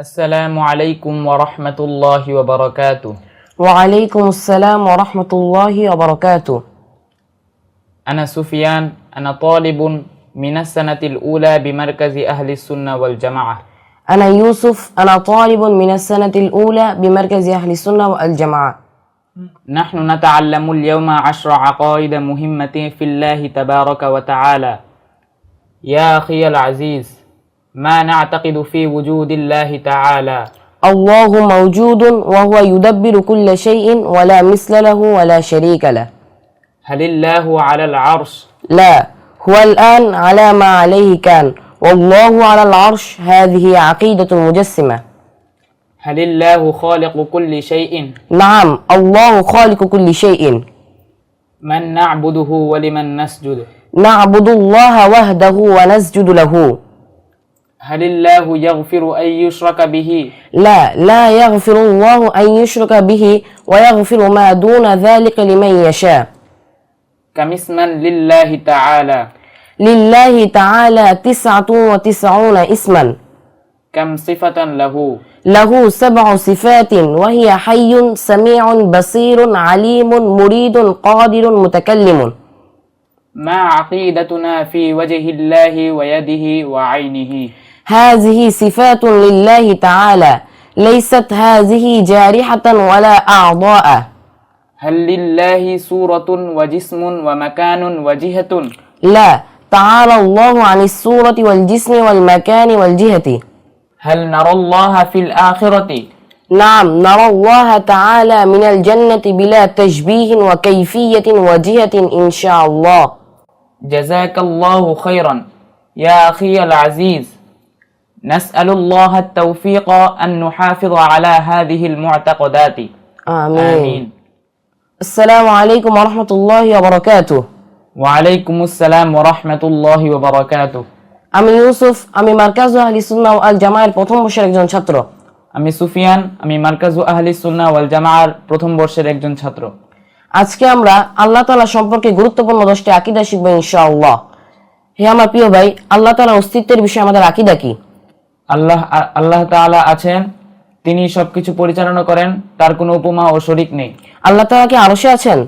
السلام عليكم ورحمة الله وبركاته. وعليكم السلام ورحمة الله وبركاته. أنا سفيان أنا طالب من السنة الأولى بمركز أهل السنة والجماعة. أنا يوسف أنا طالب من السنة الأولى بمركز أهل السنة والجماعة. نحن نتعلم اليوم عشر عقائد مهمة في الله تبارك وتعالى. يا أخي العزيز ما نعتقد في وجود الله تعالى. الله موجود وهو يدبر كل شيء ولا مثل له ولا شريك له. هل الله على العرش؟ لا هو الآن على ما عليه كان. والله على العرش هذه عقيدة المجسمة هل الله خالق كل شيء؟ نعم الله خالق كل شيء. من نعبده ولمن نسجد نعبد الله وحده ونسجد له. هل الله يغفر أن يشرك به؟ لا لا يغفر الله أن يشرك به ويغفر ما دون ذلك لمن يشاء. كم اسما لله تعالى؟ لله تعالى تسعة وتسعون اسما. كم صفة له؟ له سبع صفات وهي حي سميع بصير عليم مريد قادر متكلم. ما عقيدتنا في وجه الله ويده وعينه؟ هذه صفات لله تعالى ليست هذه جارحة ولا أعضاء. هل لله صورة وجسم ومكان وجهة؟ لا تعالى الله عن الصورة والجسم والمكان والجهة. هل نرى الله في الآخرة؟ نعم نرى الله تعالى من الجنة بلا تشبيه وكيفية وجهة إن شاء الله. جزاك الله خيرا. يا أخي العزيز. نسأل الله التوفيق أن نحافظ على هذه المعتقدات آمين, آمين السلام عليكم ورحمة الله وبركاته وعليكم السلام ورحمة الله وبركاته আমি ইউসুফ আমি মার্কাজু আহলি সুন্নাহ ও আল জামায়ের প্রথম বর্ষের একজন ছাত্র আমি সুফিয়ান আমি মার্কাজু আহলি সুন্নাহ ওয়াল জামাআর প্রথম বর্ষের একজন ছাত্র আজকে আমরা আল্লাহ তাআলা সম্পর্কে গুরুত্বপূর্ণ দশটি আকীদা শিখবো ইনশাআল্লাহ হে আমার প্রিয় ভাই আল্লাহ তাআলার অস্তিত্বের বিষয়ে আমাদের আকীদা কি আল্লাহ আল্লাহ তাআলা আছেন তিনি সবকিছু পরিচালনা করেন তার কোনো উপমা ও শরিক নেই। আল্লাহ তাআলা কি আরশে আছেন?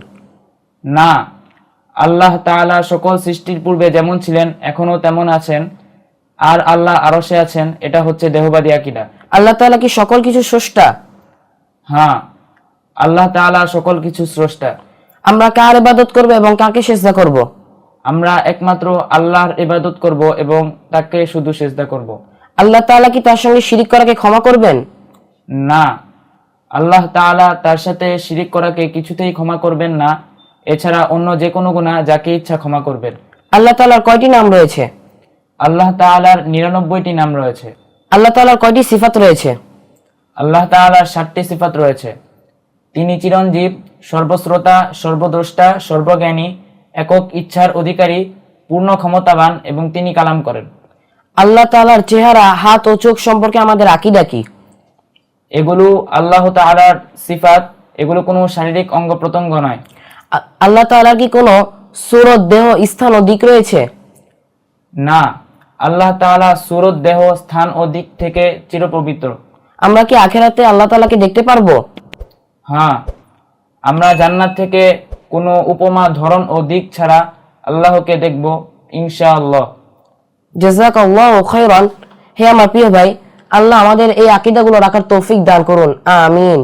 না আল্লাহ তাআলা সকল সৃষ্টির পূর্বে যেমন ছিলেন এখনও তেমন আছেন আর আল্লাহ আরশে আছেন এটা হচ্ছে দেহবাদী আকিদা। আল্লাহ তাআলা কি সকল কিছু স্রষ্টা? হ্যাঁ আল্লাহ তাআলা সকল কিছু স্রষ্টা। আমরা কার ইবাদত করব এবং কাকে সেজদা করব? আমরা একমাত্র আল্লাহর ইবাদত করব এবং তাকে শুধু সেজদা করব। আল্লাহ তাআলা কি তার সঙ্গে শিরিক করাকে ক্ষমা করবেন? না। আল্লাহ তাআলা তার সাথে শিরিক করাকে কিছুতেই ক্ষমা করবেন না। এছাড়া অন্য যে কোনো গুনাহ যাকে ইচ্ছা ক্ষমা করবেন। আল্লাহ তাআলার কয়টি নাম রয়েছে? আল্লাহ তাআলার নিরানব্বইটি নাম রয়েছে। আল্লাহ তাআলার কয়টি সিফাত রয়েছে? আল্লাহ তাআলার ষাটটি সিফাত রয়েছে। তিনি চিরঞ্জীব সর্বশ্রোতা সর্বদ্রষ্টা সর্বজ্ঞানী একক ইচ্ছার অধিকারী পূর্ণ ক্ষমতাবান এবং তিনি কালাম করেন। আল্লাহ তাআলার চেহারা হাত ও চোখ সম্পর্কে আমাদের আকীদা কি? এগুলো আল্লাহ তাআলার সিফাত এগুলো কোনো শারীরিক অঙ্গ প্রত্যঙ্গ নয়। আল্লাহ তাআলার কি কোনো সুরত দেহ স্থান ও দিক রয়েছে? না আল্লাহ তাআলা সুরত দেহ স্থান ও দিক থেকে চিরপবিত্র। আমরা কি আখেরাতে আল্লাহ তাআলাকে দেখতে পারব? হ্যাঁ আমরা জান্নাত থেকে কোনো উপমা ধরন ও দিক ছাড়া আল্লাহকে দেখব ইনশাআল্লাহ। জাজাক আল্লাহ খৈরান হে আমার প্রিয় ভাই, আল্লাহ আমাদের এই আকিদাগুলো রাখার তৌফিক দান করুন। আমিন।